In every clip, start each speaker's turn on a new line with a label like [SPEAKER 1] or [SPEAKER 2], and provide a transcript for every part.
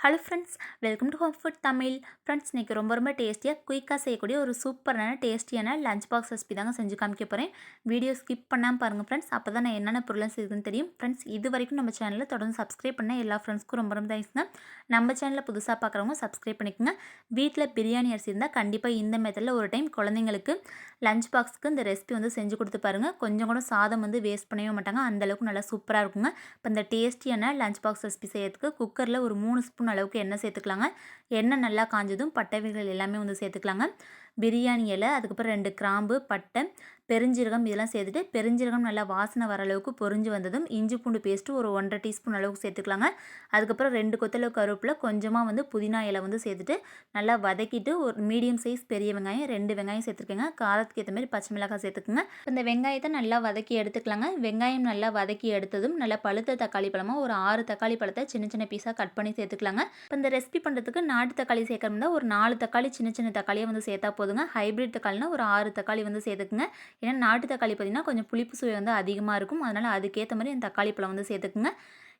[SPEAKER 1] Hello friends welcome to home food Tamil friends இன்றைக்கி ரொம்ப ரொம்ப டேஸ்டியாக குயிக்காக செய்யக்கூடிய ஒரு சூப்பரான டேஸ்டியான லஞ்ச் பாக்ஸ் ரெசிபி தாங்க செஞ்சு காமிக்க போகிறேன் வீடியோ ஸ்கிப் பண்ணாமல் பாருங்கள் ஃப்ரெண்ட்ஸ் அப்போ தான் நான் என்னென்ன பொருளும் செய்யுதுன்னு தெரியும். ஃப்ரெண்ட்ஸ் இது வரைக்கும் நம்ம சேனலில் தொடர்ந்து சப்ஸ்கிரைப் பண்ண எல்லா ஃப்ரெண்ட்ஸ்க்கும் ரொம்ப ரொம்ப தேங்க்ஸ்ங்க நம்ம சேனலில் புதுசாக பார்க்குறவங்க சப்ஸ்கிரைப் பண்ணிக்கோங்க. வீட்டில் பிரியாணி அரிசி இருந்தால் கண்டிப்பாக இந்த மெத்தடில் ஒரு டைம் குழந்தைங்களுக்கு லஞ்ச் பாக்ஸுக்கு இந்த ரெசிபி வந்து செஞ்சு கொடுத்து பாருங்கள் கொஞ்சம் கூட சாதம் வந்து வேஸ்ட் பண்ணவே மாட்டாங்க. அந்தளவுக்கு நல்லா சூப்பராக இருக்குங்க. இப்போ இந்த டேஸ்டியான லஞ்ச் பாக்ஸ் ரெசிபி செய்யறதுக்கு குக்கரில் ஒரு மூணு ஸ்பூன் அளவுக்கு எண்ணெய் சேர்த்துக்கலாங்க. எண்ணெய் நல்லா காஞ்சதும் பட்டவைகள் எல்லாமே வந்து சேர்த்துக்கலாங்க. பிரியாணி இலை அதுக்கப்புறம் ரெண்டு கிராம்பு பட்டை பெருஞ்சீரகம் இதெல்லாம் சேர்த்துட்டு பெருஞ்சீரகம் நல்லா வாசனை வர அளவுக்கு பொறிஞ்சு வந்ததும் இஞ்சி பூண்டு பேஸ்ட்டு ஒரு ஒன்றரை டீஸ்பூன் அளவுக்கு சேர்த்துக்கலாங்க. அதுக்கப்புறம் ரெண்டு கொத்தளவு கருவேப்பில் கொஞ்சமாக வந்து புதினா இலை வந்து சேர்த்துட்டு நல்லா வதக்கிட்டு ஒரு மீடியம் சைஸ் பெரிய வெங்காயம் ரெண்டு வெங்காயம் சேர்த்துருக்கேங்க. காரத்துக்கு ஏற்ற மாதிரி பச்சை மிளகாய் சேர்த்துக்குங்க. இந்த வெங்காயத்தை நல்லா வதக்கி எடுத்துக்கலாங்க. வெங்காயம் நல்லா வதக்கி எடுத்ததும் நல்லா பழுத்த தக்காளி பழமாக ஒரு ஆறு தக்காளி பழத்தை சின்ன சின்ன பீஸாக கட் பண்ணி சேர்த்துக்கலாங்க. இப்போ இந்த ரெசிபி பண்ணுறதுக்கு நாட்டு தக்காளி சேர்க்கறதா ஒரு நாலு தக்காளி சின்ன சின்ன தக்காளியை வந்து சேர்த்தா போதும். போதுங்க. ஹைப்ரிட் தக்காளினா ஒரு ஆறு தக்காளி வந்து சேர்த்துக்குங்க. ஏன்னா நாட்டு தக்காளி பார்த்திங்கன்னா கொஞ்சம் புளிப்பு சுவை வந்து அதிகமாக இருக்கும். அதனால் அதுக்கேற்ற மாதிரி அந்த தக்காளி பழம் வந்து சேர்த்துக்குங்க.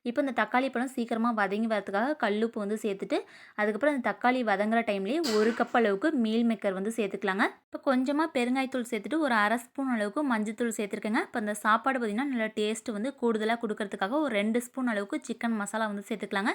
[SPEAKER 1] இப்போ இந்த தக்காளி பழம் சீக்கிரமாக வதங்கி வரதுக்காக கல்லுப்பு வந்து சேர்த்துட்டு அதுக்கப்புறம் அந்த தக்காளி வதங்குற டைம்லேயே ஒரு கப் அளவுக்கு மீல் மேக்கர் வந்து சேர்த்துக்கலாங்க. இப்போ கொஞ்சமாக பெருங்காயத்தூள் சேர்த்துட்டு ஒரு அரை ஸ்பூன் அளவுக்கு மஞ்சத்தூள் சேர்த்துருக்கேங்க. இப்போ அந்த சாப்பாடு பார்த்திங்கன்னா நல்லா டேஸ்ட்டு வந்து கூடுதலாக கொடுக்கறதுக்காக ஒரு ரெண்டு ஸ்பூன் அளவுக்கு சிக்கன் மசாலா வந்து சேர்த்துக்கலாங்க.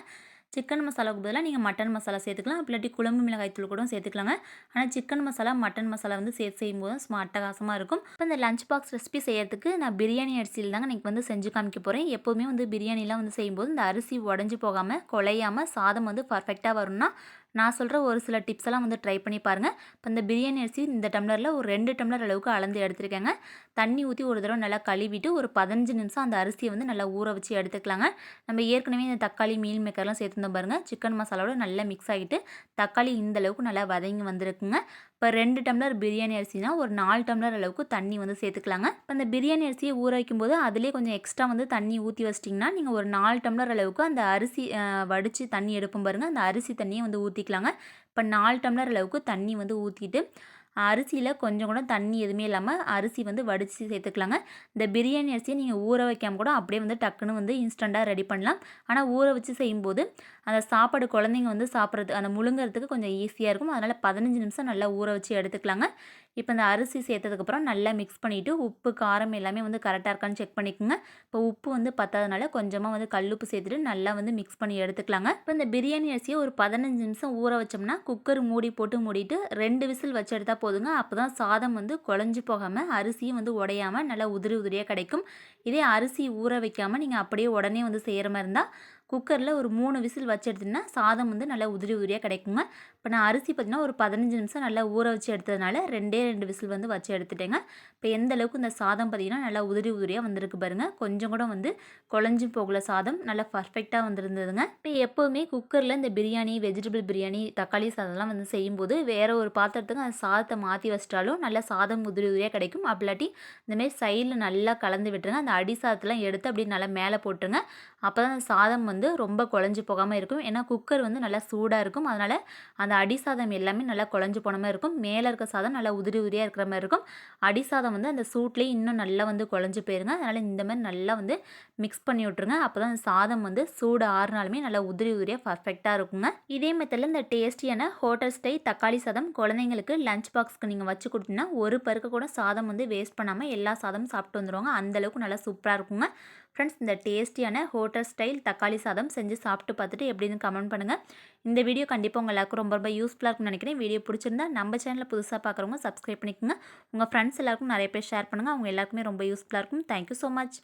[SPEAKER 1] சிக்கன் மசாலாவுக்கு பதிலாக நீங்கள் மட்டன் மசாலா சேர்த்துக்கலாம். இல்லாட்டி குழம்பு மிளகாய் தூள் கூட சேர்த்துக்கலாங்க. ஆனால் சிக்கன் மசாலா மட்டன் மசாலா வந்து சேர்த்து செய்யும்போது சும்மா அட்டகாசமாக இருக்கும். இப்போ இந்த லஞ்ச் பாக்ஸ் ரெசிபி செய்யறதுக்கு நான் பிரியாணி அரிசியில் தாங்க இன்றைக்கி வந்து செஞ்சு காமிக்க போகிறேன் எப்போவுமே வந்து பிரியாணிலாம் வந்து செய்யும்போது இந்த அரிசி உடஞ்சி போகாமல் குலையாமல் சாதம் வந்து பர்ஃபெக்டாக வரும்னா நான் சொல்கிற ஒரு சில டிப்ஸ் எல்லாம் வந்து ட்ரை பண்ணி பாருங்கள் இப்போ இந்த பிரியாணி அரிசி இந்த டம்ளரில் ஒரு ரெண்டு டம்ளர் அளவுக்கு அளந்து எடுத்துருக்கேங்க. தண்ணி ஊற்றி ஒரு தடவை நல்லா கழுவிட்டு ஒரு பதினஞ்சு நிமிஷம் அந்த அரிசியை வந்து நல்லா ஊற வச்சு எடுத்துக்கலாங்க. நம்ம ஏற்கனவே இந்த தக்காளி மீல் மேக்கர்லாம் சேர்த்துருந்தோம் பாருங்கள் சிக்கன் மசாலாவோட நல்லா மிக்ஸ் ஆகிட்டு தக்காளி இந்த அளவுக்கு நல்லா வதங்கி வந்திருக்குங்க. இப்போ ரெண்டு டம்ளர் பிரியாணி அரிசினா ஒரு நாலு டம்ளர் அளவுக்கு தண்ணி வந்து சேர்த்துக்கலாங்க. இப்போ அந்த பிரியாணி அரிசியை ஊற வைக்கும்போது அதிலே கொஞ்சம் எக்ஸ்ட்ரா வந்து தண்ணி ஊற்றி வச்சிட்டிங்கன்னா நீங்கள் ஒரு நாலு டம்ளர் அளவுக்கு அந்த அரிசி வடித்து தண்ணி எடுப்போம் பாருங்கள் அந்த அரிசி தண்ணியை வந்து ஊற்றிக்கலாங்க இப்போ நாலு டம்ளர் அளவுக்கு தண்ணி வந்து ஊற்றிட்டு அரிசியில் கொஞ்சம் கூட தண்ணி எதுவுமே இல்லாமல் அரிசி வந்து வடித்து சேர்த்துக்கலாங்க. இந்த பிரியாணி அரிசியை நீங்கள் ஊற வைக்காமல் கூட அப்படியே வந்து டக்குன்னு வந்து இன்ஸ்டண்ட்டாக ரெடி பண்ணலாம். ஆனால் ஊற வச்சு செய்யும்போது அந்த சாப்பாடு குழந்தைங்க வந்து சாப்பிட்றது அந்த முழுங்கிறதுக்கு கொஞ்சம் ஈஸியாக இருக்கும். அதனால் பதினஞ்சு நிமிஷம் நல்லா ஊற வச்சு எடுத்துக்கலாங்க. இப்போ இந்த அரிசி சேர்த்ததுக்கப்புறம் நல்லா மிக்ஸ் பண்ணிவிட்டு உப்பு காரம் எல்லாமே வந்து கரெக்டாக இருக்கான்னு செக் பண்ணிக்கோங்க. இப்போ உப்பு வந்து பத்தாதனால கொஞ்சமாக வந்து கல்லுப்பு சேர்த்துட்டு நல்லா வந்து மிக்ஸ் பண்ணி எடுத்துக்கலாங்க. இப்போ இந்த பிரியாணி அரிசியை ஒரு பதினஞ்சு நிமிஷம் ஊற வச்சோம்னா குக்கர் மூடி போட்டு மூடிட்டு ரெண்டு விசில் வச்சு எடுத்தால் போதுங்க. அப்போ தான் சாதம் வந்து குழஞ்சி போகாமல் அரிசியும் வந்து உடையாமல் நல்லா உதிரி உதிரியாக கிடைக்கும். இதே அரிசி ஊற வைக்காமல் நீங்கள் அப்படியே உடனே வந்து செய்கிற மாதிரி இருந்தால் குக்கரில் ஒரு மூணு விசில் வச்சு எடுத்திங்கன்னா சாதம் வந்து நல்லா உதிரி உதிரியாக கிடைக்குங்க. இப்போ நான் அரிசி பார்த்திங்கன்னா ஒரு பதினஞ்சு நிமிஷம் நல்லா ஊற வச்சு எடுத்ததுனால ரெண்டே ரெண்டு விசில் வந்து வச்சு எடுத்துட்டேங்க. இப்போ எந்த அளவுக்கு இந்த சாதம் பார்த்திங்கன்னா நல்லா உதிரி உதிரியாக வந்திருக்கு பாருங்கள் கொஞ்சம் கூட வந்து குழஞ்சி போகல சாதம். நல்லா பர்ஃபெக்டாக வந்துருந்ததுங்க. இப்போ எப்போவுமே குக்கரில் இந்த பிரியாணி வெஜிடபிள் பிரியாணி தக்காளி சாதம்லாம் வந்து செய்யும்போது வேறு ஒரு பாத்திரத்துக்கு அந்த சாதத்தை மாற்றி வச்சிட்டாலும் நல்லா சாதம் உதிரி உதிரியாக கிடைக்கும். அப்படிலாட்டி இந்தமாரி சைடில் நல்லா கலந்து விட்டுருங்க. அந்த அடி சாதத்தெலாம் எடுத்து அப்படியே நல்லா மேலே போட்டுருங்க. அப்போ தான் சாதம் வந்து வந்து ரொம்ப குழஞ்சி போகாமல் இருக்கும். ஏன்னா குக்கர் வந்து நல்லா சூடாக இருக்கும். அதனால் அந்த அடி சாதம் எல்லாமே நல்லா குழஞ்சி போன மாதிரி இருக்கும். மேலே இருக்க சாதம் நல்லா உதிரி உதிரியாக இருக்கிற மாதிரி இருக்கும். அடி சாதம் வந்து அந்த சூட்லேயே இன்னும் நல்லா வந்து குழஞ்சி போயிருங்க. அதனால் இந்த மாதிரி நல்லா வந்து மிக்ஸ் பண்ணி விட்ருங்க அப்போ தான் சாதம் வந்து சூடு ஆறுனாலுமே நல்லா உதிரி உதிரியாக பர்ஃபெக்டாக இருக்குங்க. இதே மெத்தடில் இந்த டேஸ்டியான ஹோட்டல் ஸ்டை தக்காளி சாதம் குழந்தைங்களுக்கு லஞ்ச் பாக்ஸ்க்கு நீங்கள் வச்சு கொடுத்தீங்கன்னா ஒரு பருக்க கூட சாதம் வந்து வேஸ்ட் பண்ணாமல் எல்லா சாதமும் சாப்பிட்டு வந்துடுவாங்க அந்தளவுக்கு நல்லா சூப்பராக இருக்குங்க. ஃப்ரெண்ட்ஸ் இந்த டேஸ்டியான ஹோட்டல் ஸ்டைல் தக்காளி சாதம் செஞ்சு சாப்பிட்டு பார்த்துட்டு எப்படின்னு கமெண்ட் பண்ணுங்கள் இந்த வீடியோ கண்டிப்பாக உங்கள் எல்லாருக்கும் ரொம்ப ரொம்ப யூஸ்ஃபுல்லாக இருக்கும்னு நினைக்கிறேன். வீடியோ பிடிச்சிருந்தா நம்ம சேனலில் புதுசாக பார்க்குறவங்க சப்ஸ்கிரைப் பண்ணிக்கோங்க. உங்கள் ஃப்ரெண்ட்ஸ் எல்லாருக்கும் நிறைய பேர் ஷேர் பண்ணுங்கள் அவங்க எல்லாருக்குமே ரொம்ப யூஸ்ஃபுல்லாக இருக்கும். Thank you so much